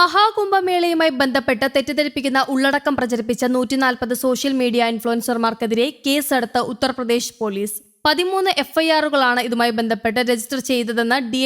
മഹാകുംഭമേളയുമായി ബന്ധപ്പെട്ട് തെറ്റിദ്ധരിപ്പിക്കുന്ന ഉള്ളടക്കം പ്രചരിപ്പിച്ച നൂറ്റിനാൽപ്പത് സോഷ്യൽ മീഡിയ ഇൻഫ്ലുവൻസർമാർക്കെതിരെ കേസെടുത്ത ഉത്തർപ്രദേശ് പോലീസ്. പതിമൂന്ന് എഫ്ഐആറുകളാണ് ഇതുമായി ബന്ധപ്പെട്ട് രജിസ്റ്റർ ചെയ്തതെന്ന് ഡി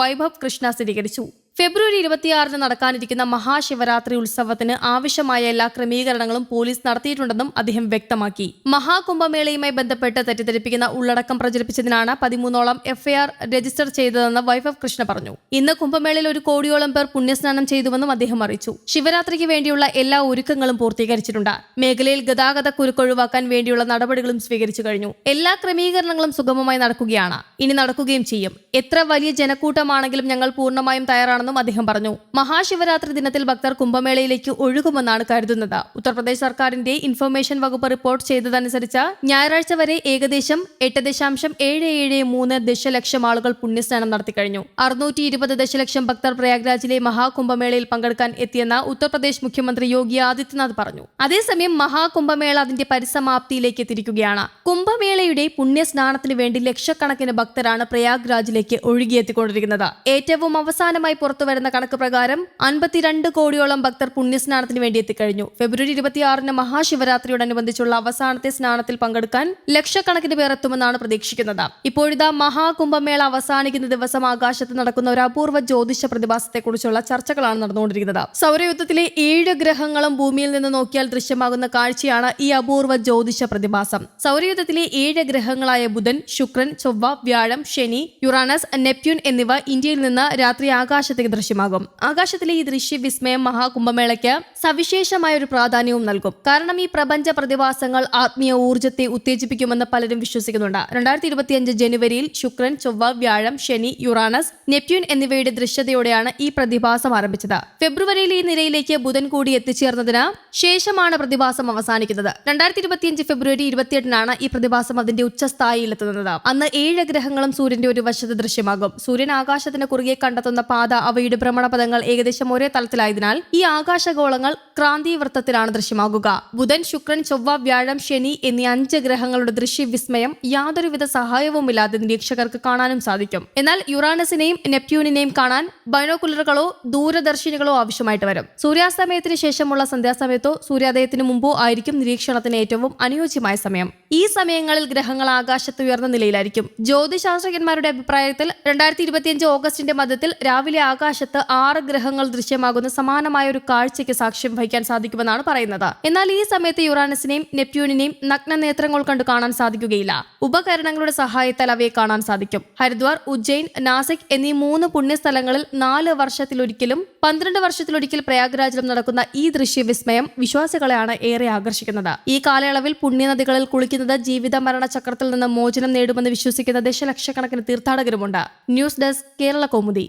വൈഭവ് കൃഷ്ണ സ്ഥിരീകരിച്ചു. ഫെബ്രുവരി ഇരുപത്തിയാറിന് നടക്കാനിരിക്കുന്ന മഹാശിവരാത്രി ഉത്സവത്തിന് ആവശ്യമായ എല്ലാ ക്രമീകരണങ്ങളും പോലീസ് നടത്തിയിട്ടുണ്ടെന്നും അദ്ദേഹം വ്യക്തമാക്കി. മഹാകുംഭമേളയുമായി ബന്ധപ്പെട്ട് തെറ്റിദ്ധരിപ്പിക്കുന്ന ഉള്ളടക്കം പ്രചരിപ്പിച്ചതിനാണ് പതിമൂന്നോളം എഫ്ഐആർ രജിസ്റ്റർ ചെയ്തതെന്ന് വൈഫ് ഓഫ് കൃഷ്ണ പറഞ്ഞു. ഇന്ന് കുംഭമേളയിൽ ഒരു കോടിയോളം പേർ പുണ്യസ്നാനം ചെയ്തുവെന്നും അദ്ദേഹം അറിയിച്ചു. ശിവരാത്രിക്ക് വേണ്ടിയുള്ള എല്ലാ ഒരുക്കങ്ങളും പൂർത്തീകരിച്ചിട്ടുണ്ട്. മേഖലയിൽ ഗതാഗത കുരുക്കൊഴിവാക്കാൻ വേണ്ടിയുള്ള നടപടികളും സ്വീകരിച്ചു കഴിഞ്ഞു. എല്ലാ ക്രമീകരണങ്ങളും സുഗമമായി നടക്കുകയാണ്. ഇനി നടക്കുകയും ചെയ്യും. എത്ര വലിയ ജനക്കൂട്ടമാണെങ്കിലും ഞങ്ങൾ പൂർണമായും തയ്യാറാണെന്നും അദ്ദേഹം പറഞ്ഞു. മഹാശിവരാത്രി ദിനത്തിൽ ഭക്തർ കുംഭമേളയിലേക്ക് ഒഴുകുമെന്നാണ് കരുതുന്നത്. ഉത്തർപ്രദേശ് സർക്കാരിന്റെ ഇൻഫർമേഷൻ വകുപ്പ് റിപ്പോർട്ട് ചെയ്തതനുസരിച്ച് ഞായറാഴ്ച വരെ ഏകദേശം എട്ട് ദശാംശം ഏഴ് ഏഴ് മൂന്ന് ദശലക്ഷം ആളുകൾ പുണ്യസ്നാനം നടത്തിക്കഴിഞ്ഞു. അറുന്നൂറ്റി ഇരുപത് ദശലക്ഷം ഭക്തർ പ്രയാഗ്രാജിലെ മഹാകുംഭമേളയിൽ പങ്കെടുക്കാൻ എത്തിയെന്ന് ഉത്തർപ്രദേശ് മുഖ്യമന്ത്രി യോഗി ആദിത്യനാഥ് പറഞ്ഞു. അതേസമയം മഹാകുംഭമേള അതിന്റെ പരിസമാപ്തിയിലേക്ക് എത്തിയിരിക്കുകയാണ്. കുംഭമേളയുടെ പുണ്യസ്നാനത്തിന് വേണ്ടി ലക്ഷക്കണക്കിന് ഭക്തരാണ് പ്രയാഗ്രാജിലേക്ക് ഒഴുകിയെത്തിക്കൊണ്ടിരിക്കുന്നത്. ഏറ്റവും അവസാനമായി പുറത്തുവരുന്ന കണക്ക് പ്രകാരം അൻപത്തിരണ്ട് കോടിയോളം ഭക്തർ പുണ്യസ്നാനത്തിന് വേണ്ടി എത്തിക്കഴിഞ്ഞു. ഫെബ്രുവരി ഇരുപത്തിയാറിന് മഹാശിവരാത്രിയോടനുബന്ധിച്ചുള്ള അവസാനത്തെ സ്നാനത്തിൽ പങ്കെടുക്കാൻ ലക്ഷക്കണക്കിന് പേർ എത്തുമെന്നാണ് പ്രതീക്ഷിക്കുന്നത്. ഇപ്പോഴിതാ മഹാകുംഭമേള അവസാനിക്കുന്ന ദിവസം ആകാശത്ത് നടക്കുന്ന ഒരു അപൂർവ ജ്യോതിഷ പ്രതിഭാസത്തെക്കുറിച്ചുള്ള ചർച്ചകളാണ് നടന്നുകൊണ്ടിരിക്കുന്നത്. സൗരയുദ്ധത്തിലെ ഏഴ് ഗ്രഹങ്ങളും ഭൂമിയിൽ നിന്ന് നോക്കിയാൽ ദൃശ്യമാകുന്ന കാഴ്ചയാണ് ഈ അപൂർവ ജ്യോതിഷ പ്രതിഭാസം. സൗരയുദ്ധത്തിലെ ഏഴ് ഗ്രഹങ്ങളായ ബുധൻ ശുക്രൻ ചൊവ്വ വ്യാഴം ശനി യുറാനസ് നെപ്റ്റ്യൂൺ എന്നിവ ഇന്ത്യയിൽ നിന്ന് രാത്രി ആകാശത്തേക്ക് ദൃശ്യമാകും. ആകാശത്തിലെ ഈ ദൃശ്യവിസ്മയം മഹാകുംഭമേളയ്ക്ക് സവിശേഷമായ ഒരു പ്രാധാന്യവും നൽകും. കാരണം ഈ പ്രപഞ്ച പ്രതിഭാസങ്ങൾ ആത്മീയ ഊർജത്തെ ഉത്തേജിപ്പിക്കുമെന്ന് പലരും വിശ്വസിക്കുന്നുണ്ട്. രണ്ടായിരത്തി ഇരുപത്തിയഞ്ച് ജനുവരിയിൽ ശുക്രൻ ചൊവ്വ വ്യാഴം ശനി യുറാനസ് നെപ്റ്റ്യൂൺ എന്നിവയുടെ ദൃശ്യതയോടെയാണ് ഈ പ്രതിഭാസം ആരംഭിച്ചത്. ഫെബ്രുവരിയിൽ ഈ നിരയിലേക്ക് ബുധൻ കൂടി എത്തിച്ചേർന്നതിന് ശേഷമാണ് പ്രതിഭാസം അവസാനിക്കുന്നത്. രണ്ടായിരത്തി ഇരുപത്തിയഞ്ച് ഫെബ്രുവരി ഇരുപത്തിയെട്ടിനാണ് ഈ പ്രതിഭാസം അതിന്റെ ഉച്ചസ്ഥായിയിലെത്തുന്നത് അന്ന് ഏഴ് ഗ്രഹങ്ങളും സൂര്യന്റെ ഒരു വശത്ത് ദൃശ്യമാകും. സൂര്യൻ ആകാശത്തിന് കുറുകെ കണ്ടെത്തുന്ന പാത അവയുടെ ഭ്രമണപഥങ്ങൾ ഏകദേശം ഒരേ തലത്തിലായതിനാൽ ഈ ആകാശഗോളങ്ങൾ ക്രാന്തിവൃത്തത്തിലാണ് ദൃശ്യമാകുക. ബുധൻ ശുക്രൻ ചൊവ്വ വ്യാഴം ശനി എന്നീ അഞ്ച് ഗ്രഹങ്ങളുടെ ദൃശ്യവിസ്മയം യാതൊരുവിധ സഹായവുമില്ലാതെ നിരീക്ഷകർക്ക് കാണാനും സാധിക്കും. എന്നാൽ യുറാനസിനെയും നെപ്റ്റ്യൂണിനെയും കാണാൻ ബൈനോക്കുലറുകളോ ദൂരദർശിനികളോ ആവശ്യമായിട്ട് വരും. സൂര്യാസ്തമയത്തിന് ശേഷമുള്ള സന്ധ്യാസമയത്തോ സൂര്യോദയത്തിന് മുമ്പോ ആയിരിക്കും നിരീക്ഷണത്തിന് ഏറ്റവും അനുയോജ്യമായ സമയം. ഈ സമയങ്ങളിൽ ഗ്രഹങ്ങൾ ആകാശത്ത് ഉയർന്ന നിലയിലായിരിക്കും. ജ്യോതിശാസ്ത്രജ്ഞന്മാരുടെ അഭിപ്രായത്തിൽ രണ്ടായിരത്തി ഇരുപത്തിയഞ്ച് ഓഗസ്റ്റിന്റെ മധ്യത്തിൽ രാവിലെ ആകാശത്ത് ആറ് ഗ്രഹങ്ങൾ ദൃശ്യമാകുന്ന സമാനമായ ഒരു കാഴ്ചയ്ക്ക് സാക്ഷ്യം വഹിക്കാൻ സാധിക്കുമെന്നാണ് പറയുന്നത്. എന്നാൽ ഈ സമയത്ത് യുറാനസിനെയും നെപ്റ്റ്യൂണിനെയും നഗ്ന നേത്രങ്ങൾ കണ്ടു കാണാൻ സാധിക്കുകയില്ല. ഉപകരണങ്ങളുടെ സഹായത്താൽ അവയെ കാണാൻ സാധിക്കും. ഹരിദ്വാർ ഉജ്ജയിൻ നാസിക് എന്നീ മൂന്ന് പുണ്യസ്ഥലങ്ങളിൽ നാല് വർഷത്തിലൊരിക്കലും പന്ത്രണ്ട് വർഷത്തിലൊരിക്കൽ പ്രയാഗ്രാജിലും നടക്കുന്ന ഈ ദൃശ്യവിസ്മയം വിശ്വാസികളെയാണ് ഏറെ ആകർഷിക്കുന്നത്. ഈ കാലയളവിൽ പുണ്യനദികളിൽ കുളിക്കുന്നത് ജീവിത മരണ ചക്രത്തിൽ നിന്ന് മോചനം നേടുമെന്ന് വിശ്വസിക്കുന്ന ദശലക്ഷക്കണക്കിന് തീർത്ഥാടകരുമുണ്ട്. News desk Kerala Kaumudi